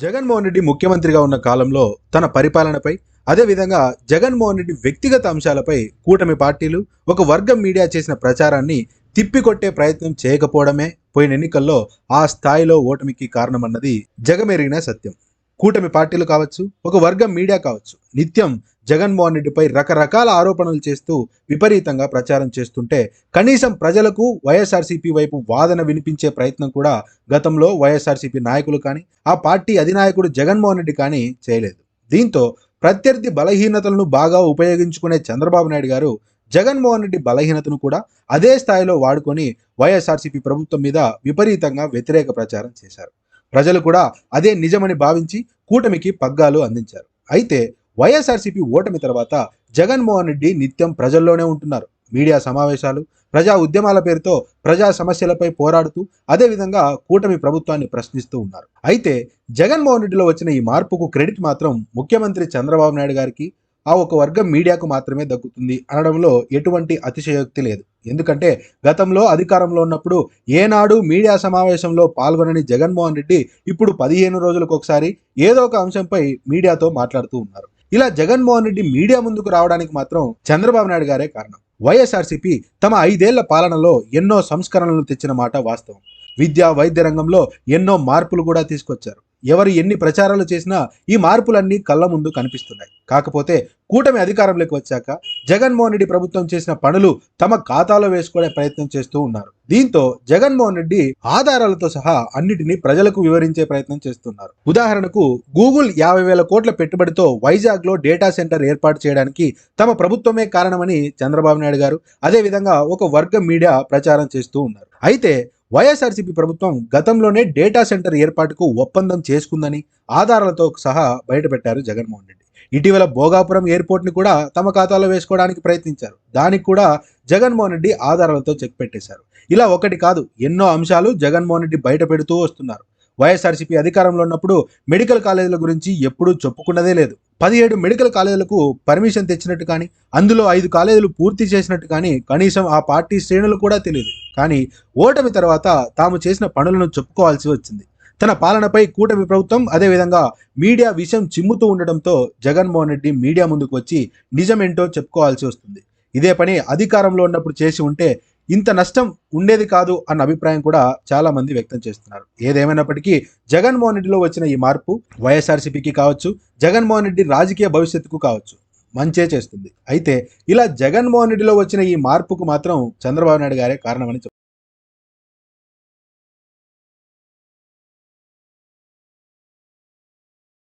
జగన్మోహన్ రెడ్డి ముఖ్యమంత్రిగా ఉన్న కాలంలో తన పరిపాలనపై అదేవిధంగా జగన్మోహన్ రెడ్డి వ్యక్తిగత అంశాలపై కూటమి పార్టీలు ఒక వర్గం మీడియా చేసిన ప్రచారాన్ని తిప్పికొట్టే ప్రయత్నం చేయకపోవడమే పోయిన ఎన్నికల్లో ఆ స్థాయిలో ఓటమికి కారణమన్నది జగమెరిగిన సత్యం. కూటమి పార్టీలు కావచ్చు ఒక వర్గం మీడియా కావచ్చు నిత్యం జగన్మోహన్ రెడ్డిపై రకరకాల ఆరోపణలు చేస్తూ విపరీతంగా ప్రచారం చేస్తుంటే కనీసం ప్రజలకు వైఎస్ఆర్సీపీ వైపు వాదన వినిపించే ప్రయత్నం కూడా గతంలో వైఎస్ఆర్సీపీ నాయకులు కానీ ఆ పార్టీ అధినాయకుడు జగన్మోహన్ రెడ్డి కానీ చేయలేదు. దీంతో ప్రత్యర్థి బలహీనతలను బాగా ఉపయోగించుకునే చంద్రబాబు నాయుడు గారు జగన్మోహన్ రెడ్డి బలహీనతను కూడా అదే స్థాయిలో వాడుకొని వైఎస్ఆర్సీపీ ప్రభుత్వం మీద విపరీతంగా వ్యతిరేక ప్రచారం చేశారు. ప్రజలు కూడా అదే నిజమని భావించి కూటమికి పగ్గాలు అందించారు. అయితే వైఎస్ఆర్సీపీ ఓటమి తర్వాత జగన్మోహన్ రెడ్డి నిత్యం ప్రజల్లోనే ఉంటున్నారు. మీడియా సమావేశాలు ప్రజా ఉద్యమాల పేరుతో ప్రజా సమస్యలపై పోరాడుతూ అదేవిధంగా కూటమి ప్రభుత్వాన్ని ప్రశ్నిస్తూ ఉన్నారు. అయితే జగన్మోహన్ రెడ్డిలో వచ్చిన ఈ మార్పుకు క్రెడిట్ మాత్రం ముఖ్యమంత్రి చంద్రబాబు నాయుడు గారికి ఆ ఒక వర్గం మీడియాకు మాత్రమే దక్కుతుంది అనడంలో ఎటువంటి అతిశయోక్తి లేదు. ఎందుకంటే గతంలో అధికారంలో ఉన్నప్పుడు ఏనాడు మీడియా సమావేశంలో పాల్గొనని జగన్మోహన్ రెడ్డి ఇప్పుడు పదిహేను రోజులకు ఒకసారి ఏదో ఒక అంశంపై మీడియాతో మాట్లాడుతూ ఉన్నారు. ఇలా జగన్మోహన్ రెడ్డి మీడియా ముందుకు రావడానికి మాత్రం చంద్రబాబు నాయుడు గారే కారణం. వైఎస్ఆర్సీపీ తమ ఐదేళ్ళ పాలనలో ఎన్నో సంస్కరణలు తెచ్చిన మాట వాస్తవం. విద్యా వైద్య రంగంలో ఎన్నో మార్పులు కూడా తీసుకొచ్చారు. ఎవరు ఎన్ని ప్రచారాలు చేసినా ఈ మార్పులన్నీ కళ్ళ ముందు కనిపిస్తున్నాయి. కాకపోతే కూటమి అధికారంలోకి వచ్చాక జగన్మోహన్ రెడ్డి ప్రభుత్వం చేసిన పనులు తమ ఖాతాలో వేసుకునే ప్రయత్నం చేస్తూ ఉన్నారు. దీంతో జగన్మోహన్ రెడ్డి ఆధారాలతో సహా అన్నిటినీ ప్రజలకు వివరించే ప్రయత్నం చేస్తున్నారు. ఉదాహరణకు గూగుల్ యాభై వేల కోట్ల పెట్టుబడితో వైజాగ్లో డేటా సెంటర్ ఏర్పాటు చేయడానికి తమ ప్రభుత్వమే కారణమని చంద్రబాబు నాయుడు గారు అదేవిధంగా ఒక వర్గం మీడియా ప్రచారం చేస్తూ ఉన్నారు. అయితే వైఎస్ఆర్సీపీ ప్రభుత్వం గతంలోనే డేటా సెంటర్ ఏర్పాటుకు ఒప్పందం చేసుకుందని ఆధారాలతో సహా బయటపెట్టారు జగన్మోహన్ రెడ్డి. ఇటీవల భోగాపురం ఎయిర్పోర్ట్ని కూడా తమ ఖాతాలో వేసుకోవడానికి ప్రయత్నించారు. దానికి కూడా జగన్మోహన్ రెడ్డి ఆధారాలతో చెక్ పెట్టేశారు. ఇలా ఒకటి కాదు ఎన్నో అంశాలు జగన్మోహన్ రెడ్డి బయట పెడుతూ వస్తున్నారు. వైఎస్ఆర్సీపీ అధికారంలో ఉన్నప్పుడు మెడికల్ కాలేజీల గురించి ఎప్పుడూ చెప్పుకున్నదే లేదు. పదిహేడు మెడికల్ కాలేజీలకు పర్మిషన్ తెచ్చినట్టు కానీ అందులో ఐదు కాలేజీలు పూర్తి చేసినట్టు కానీ కనీసం ఆ పార్టీ శ్రేణులు కూడా తెలియదు కానీ ఓటమి తర్వాత తాము చేసిన పనులను చెప్పుకోవాల్సి వచ్చింది. తన పాలనపై కూటమి ప్రభుత్వం అదేవిధంగా మీడియా విషయం చిమ్ముతూ ఉండడంతో జగన్మోహన్ రెడ్డి మీడియా ముందుకు వచ్చి నిజమేంటో చెప్పుకోవాల్సి వస్తుంది. ఇదే పని అధికారంలో ఉన్నప్పుడు చేసి ఉంటే ఇంత నష్టం ఉండేది కాదు అన్న అభిప్రాయం కూడా చాలా మంది వ్యక్తం చేస్తున్నారు. ఏదేమైనప్పటికీ జగన్మోహన్ రెడ్డిలో వచ్చిన ఈ మార్పు వైఎస్ఆర్సీపీకి కావచ్చు జగన్మోహన్ రెడ్డి రాజకీయ భవిష్యత్తుకు కావచ్చు. మంచే చేస్తుంది. అయితే ఇలా జగన్మోహన్ రెడ్డిలో వచ్చిన ఈ మార్పుకు మాత్రం చంద్రబాబు నాయుడు గారే కారణమని